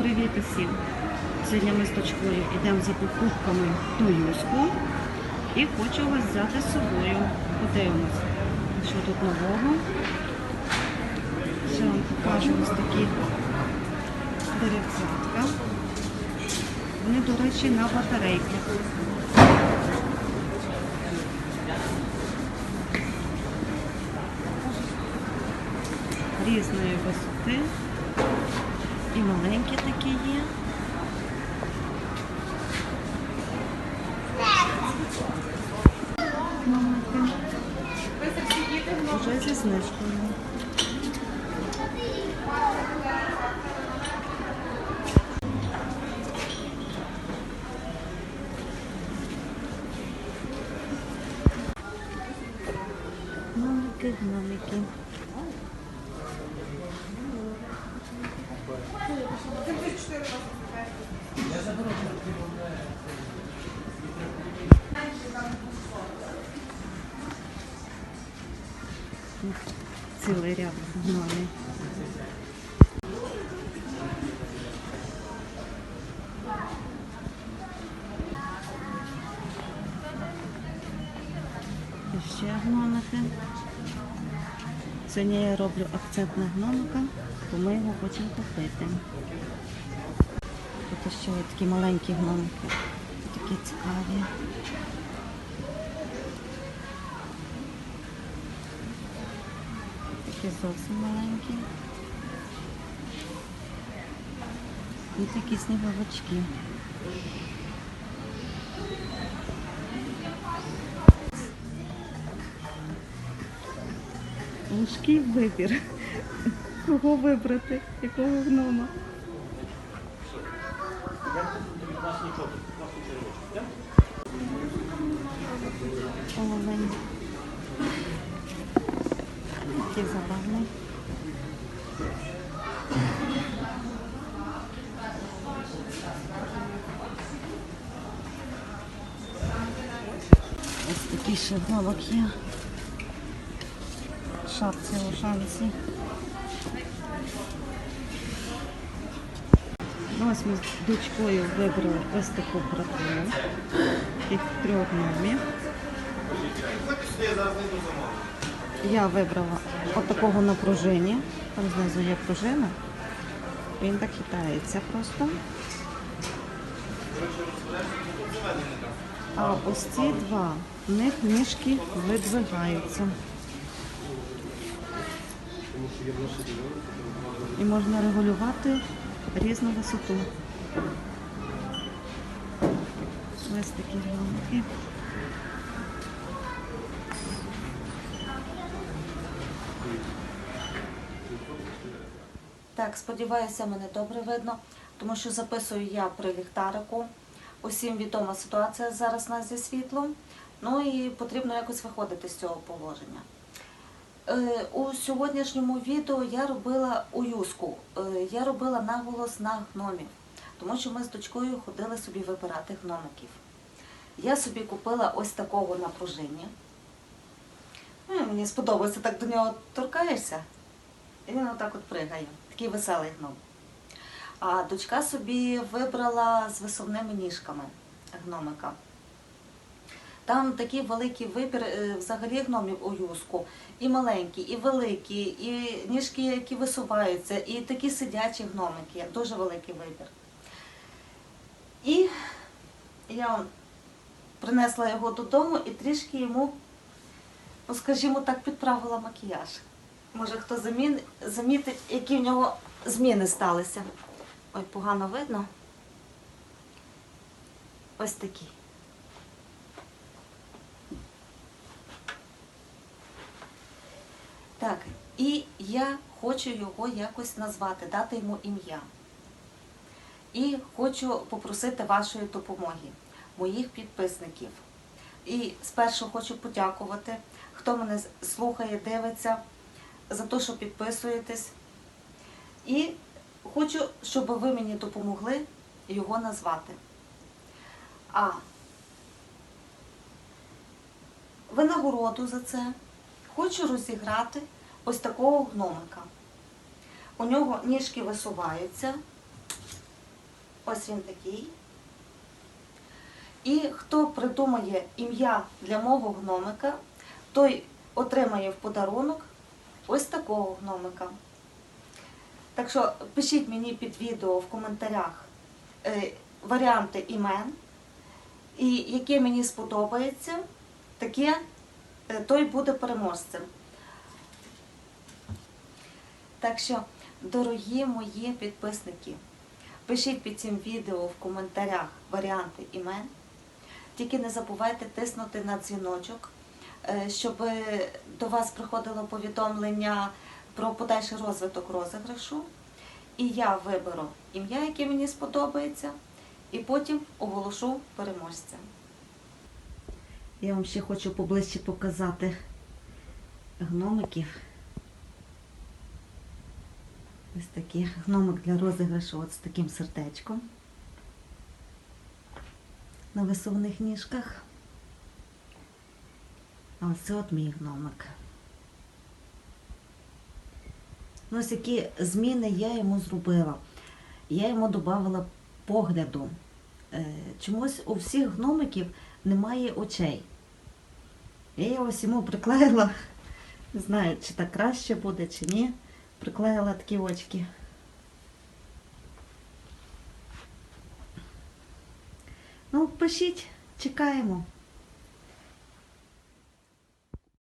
Привіт усім! Сьогодні ми з дочкою йдемо за покупками до Юску і хочу вас взяти з собою. Подивимось, що тут нового. Ще вам покажу ось такі деревцятка. Вони, до речі, на батарейках. Різної висоти. І маленькі такі є. Вже зі знижкою. Гномики, гномики. Цілий ряд гномів. І ще гномики. Сьогодні я роблю акцент на гномика, бо ми його хочемо купити. Тут ще є такі маленькі гномики. Такі цікаві. Такі зовсім маленькі. І такі сніговички. Важкий вибір. Кого вибрати? Якого гнома? Олень. Який забавний. Ось такий ще гномик є. Шапці ушанці. Ну, ось ми з дочкою вибрали ось таку братину від трьох гномів. Я вибрала отакого на пружині. Там знизу є пружина. Він так хитається просто. А ось ці два, в них ніжки видвигаються. І можна регулювати різну висоту. Ось такі гномики. Так, сподіваюся, мене добре видно, тому що записую я при ліхтарику. Усім відома ситуація зараз у нас зі світлом. Ну і потрібно якось виходити з цього положення. Е, у сьогоднішньому відео я робила у юску. Е, я робила наголос на гномів, тому що ми з дочкою ходили собі вибирати гномиків. Я собі купила ось такого на пружині. Ну, мені сподобається, так до нього торкаєшся. І він отак от пригає. Такий веселий гном. А дочка собі вибрала з висувними ніжками гномика. Там такий великий вибір е, взагалі гномів у юску. І маленькі, і великі, і ніжки, які висуваються, і такі сидячі гномики. Дуже великий вибір. І я принесла його додому і трішки йому, ну скажімо так, підправила макіяж. Може, хто замін... замітить, які в нього зміни сталися. Ой, погано видно. Ось такі. Так, і я хочу його якось назвати, дати йому ім'я. І хочу попросити вашої допомоги, моїх підписників. І спершу хочу подякувати, хто мене слухає, дивиться за те, що підписуєтесь. І хочу, щоб ви мені допомогли його назвати. А винагороду за це хочу розіграти ось такого гномика. У нього ніжки висуваються. Ось він такий. І хто придумає ім'я для мого гномика, той отримає в подарунок ось такого гномика. Так що пишіть мені під відео в коментарях е, варіанти імен, і яке мені сподобається, таке е, той буде переможцем. Так що, дорогі мої підписники, пишіть під цим відео в коментарях варіанти імен. Тільки не забувайте тиснути на дзвіночок, щоб до вас приходило повідомлення про подальший розвиток розіграшу. І я виберу ім'я, яке мені сподобається, і потім оголошу переможця. Я вам ще хочу поближче показати гномиків. Ось такий гномик для розіграшу от з таким сердечком на висувних ніжках. Ось от мій гномик. Ну, ось які зміни я йому зробила. Я йому додавала погляду. Е, Чомусь у всіх гномиків немає очей. Я ось йому приклеїла, не знаю, чи так краще буде, чи ні. Приклеїла такі очки. Ну, пишіть, чекаємо.